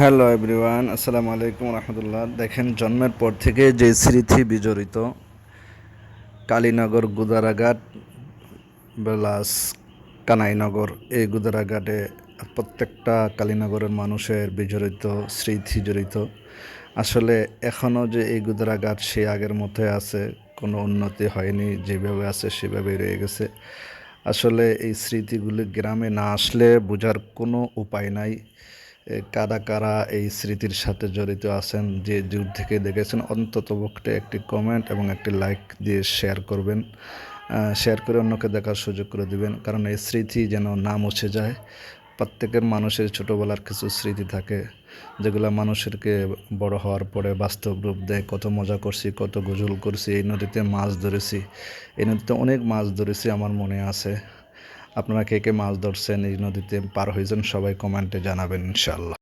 Hello everyone, আসসালামু আলাইকুম রহমতুল্লাহ। দেখেন, জন্মের পর থেকে যে স্মৃতি বিজড়িত, কালীনগর গুদারাঘাট বেলাস কানাইনগর, এই গুদারাঘাটে প্রত্যেকটা কালীনগরের মানুষের বিজড়িত, স্মৃতি জড়িত। আসলে এখনও যে এই গুদারাঘাট সেই আগের মতোই আছে, কোনো উন্নতি হয়নি, যেভাবে আছে সেভাবেই রয়ে গেছে। আসলে এই স্মৃতিগুলি গ্রামে না আসলে বোঝার কোনো উপায় নাই। কারা কারা এই স্মৃতির সাথে জড়িত আছেন যে দূর থেকে দেখেছেন, অন্তত পক্ষে একটি কমেন্ট এবং একটি লাইক দিয়ে শেয়ার করবেন। শেয়ার করে অন্যকে দেখার সুযোগ করে দিবেন, কারণ এই স্মৃতি যেন না মুছে যায়। প্রত্যেকের মানুষের ছোটোবেলার কিছু স্মৃতি থাকে, যেগুলো মানুষেরকে বড় হওয়ার পরে বাস্তব রূপ দেয়। কত মজা করছি, কত গোজল করছি, এই নদীতে মাছ ধরেছি, এই নদীতে অনেক মাছ ধরেছি আমার মনে আছে। আপনারা কে কে মাছ ধরছেন এই নদীতে পার হয়েছেন সবাই কমেন্টে জানাবেন ইনশাল্লাহ